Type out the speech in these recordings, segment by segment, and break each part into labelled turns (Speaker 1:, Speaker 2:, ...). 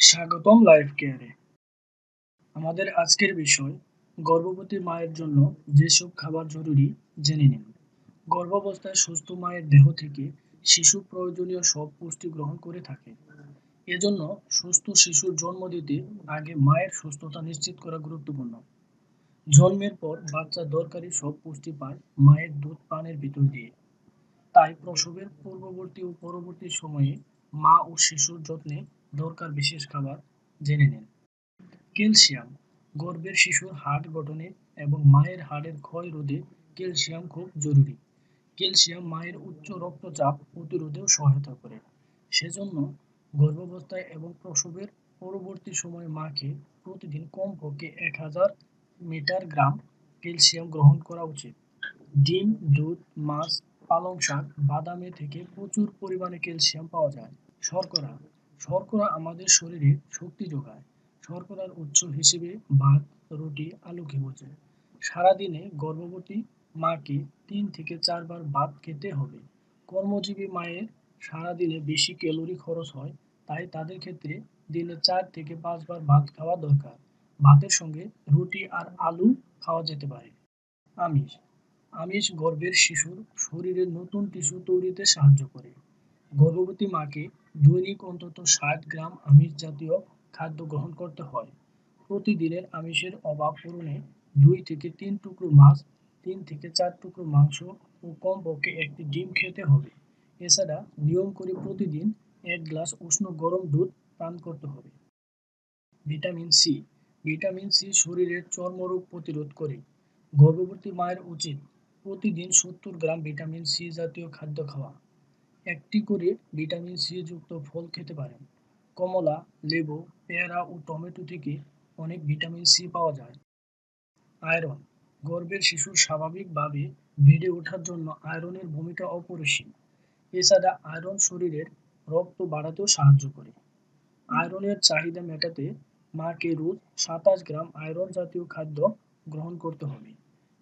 Speaker 1: স্বাগতম লাইফ কেয়ারে আমাদের আজকের বিষয়, গর্ভবতী মায়ের জন্য যেসব খাবার জরুরি জেনে নিন। গর্ভাবস্থায় সুস্থ মায়ের দেহ থেকে শিশু প্রয়োজনীয় সব পুষ্টি গ্রহণ করে থাকে। এজন্য সুস্থ শিশুর জন্ম দিতে আগে মায়ের সুস্থতা নিশ্চিত করা গুরুত্বপূর্ণ। জন্মের পর বাচ্চা দরকারি সব পুষ্টি পায় মায়ের দুধ পানের ভিতর দিয়ে। তাই প্রসবের পূর্ববর্তী ও পরবর্তী সময়ে মা ও শিশুর যত্নে দরকার বিশেষ খাবার জেনে নিন। ক্যালসিয়াম গর্ভের শিশুর হাড় গঠনে এবং মায়ের হাড়ের ক্ষয় রোধে ক্যালসিয়াম খুব জরুরি। ক্যালসিয়াম মায়ের উচ্চ রক্তচাপ প্রতিরোধেও সহায়তা করে। সেজন্য গর্ভাবস্থায় এবং প্রসবের পরবর্তী সময়ে মাকে প্রতিদিন কমপক্ষে এক হাজার মিটার গ্রাম ক্যালসিয়াম গ্রহণ করা উচিত। ডিম, দুধ, মাছ, পালং শাক, বাদামে থেকে প্রচুর পরিমাণে ক্যালসিয়াম পাওয়া যায়। শর্করা শর্করা আমাদের শরীরে শক্তি যোগায়। শর্করার উৎস হিসেবে ভাত, রুটি আলুকে বোঝে। সারাদিনে গর্ভবতী মাকে তিন থেকে চারবার ভাত খেতে হবে। কর্মজীবী মায়ের সারাদিনে বেশি ক্যালোরি খরচ হয়, তাই তাদের ক্ষেত্রে দিনে চার থেকে পাঁচবার ভাত খাওয়া দরকার। ভাতের সঙ্গে রুটি আর আলু খাওয়া যেতে পারে। আমিষ। আমিষ গর্ভের শিশুর শরীরে নতুন টিস্যু তৈরিতে সাহায্য করে। গর্ভবতী মাকে দৈনিক অন্তত ষাট গ্রাম আমিষ জাতীয় খাদ্য গ্রহণ করতে হয়। প্রতিদিনের আমিষের অভাব পূরণে দুই থেকে তিন টুকরো মাছ, তিন থেকে চার টুকরো মাংস ও কমপক্ষে একটি ডিম খেতে হবে। এছাড়া নিয়ম করে প্রতিদিন এক গ্লাস উষ্ণ গরম দুধ পান করতে হবে। ভিটামিন সি ভিটামিন সি শরীরের চর্মরোগ প্রতিরোধ করে। গর্ভবতী মায়ের উচিত প্রতিদিন সত্তর গ্রাম ভিটামিন সি জাতীয় খাদ্য খাওয়া। একটি করে ভিটামিন সি যুক্ত ফল খেতে পারেন। কমলা, লেবু, পেয়ারা ও টমেটো থেকে অনেক ভিটামিন সি পাওয়া যায়। আয়রন, গর্ভের শিশুর স্বাভাবিকভাবে বেড়ে ওঠার জন্য আয়রনের ভূমিকা অপরিসীম। এছাড়া আয়রন শরীরের রক্ত বাড়াতেও সাহায্য করে। আয়রনের চাহিদা মেটাতে মাকে রোজ সাতাশ গ্রাম আয়রন জাতীয় খাদ্য গ্রহণ করতে হবে।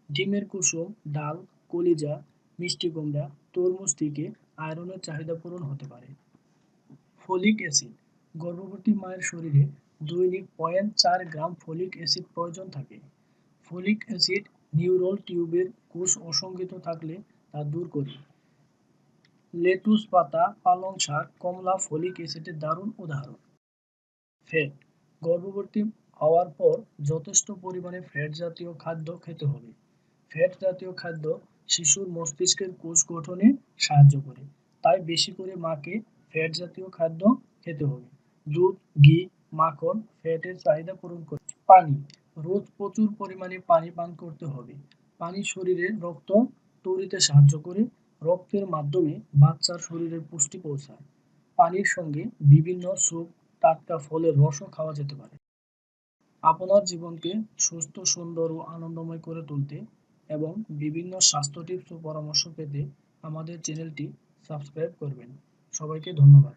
Speaker 1: ডিমের কুসুম, ডাল, কলিজা, মিষ্টি কুমড়া, তরমুজ থেকে আয়রনের চাহিদা পূরণ হতে পারে। ফলিক অ্যাসিড গর্ভবতী মায়ের শরীরে দৈনিক পয়েন্ট চার গ্রাম ফলিক অ্যাসিড প্রয়োজন থাকে। ফলিক অ্যাসিড নিউরল টিউবের কোষ অসংগঠিত থাকলে তা দূর করে। লেটুস পাতা, পালং শাক, কমলা ফলিক অ্যাসিডের দারুণ উদাহরণ। ফ্যাট গর্ভবতী হওয়ার পর যথেষ্ট পরিমাণে ফ্যাট জাতীয় খাদ্য খেতে হবে। ফ্যাট জাতীয় খাদ্য শিশুর মস্তিষ্কের কোষ গঠনে সাহায্য করে। তাই বেশি করে মাকে ফ্যাট জাতীয় খাদ্য খেতে হবে। দুধ, ঘি, মাখন ফ্যাটের চাহিদা পূরণ করতে পানি, রোজ প্রচুর পরিমাণে পানি পান করতে হবে। পানি শরীরে রক্ত তৈরিতে সাহায্য করে। রক্তের মাধ্যমে বাচ্চার শরীরের পুষ্টি পৌঁছায়। পানির সঙ্গে বিভিন্ন স্যুপ, টাটকা ফলের রসও খাওয়া যেতে পারে। আপনার জীবনকে সুস্থ, সুন্দর ও আনন্দময় করে তুলতে এবং বিভিন্ন স্বাস্থ্য টিপস ও পরামর্শ পেতে আমাদের চ্যানেলটি সাবস্ক্রাইব করবেন। সবাইকে ধন্যবাদ।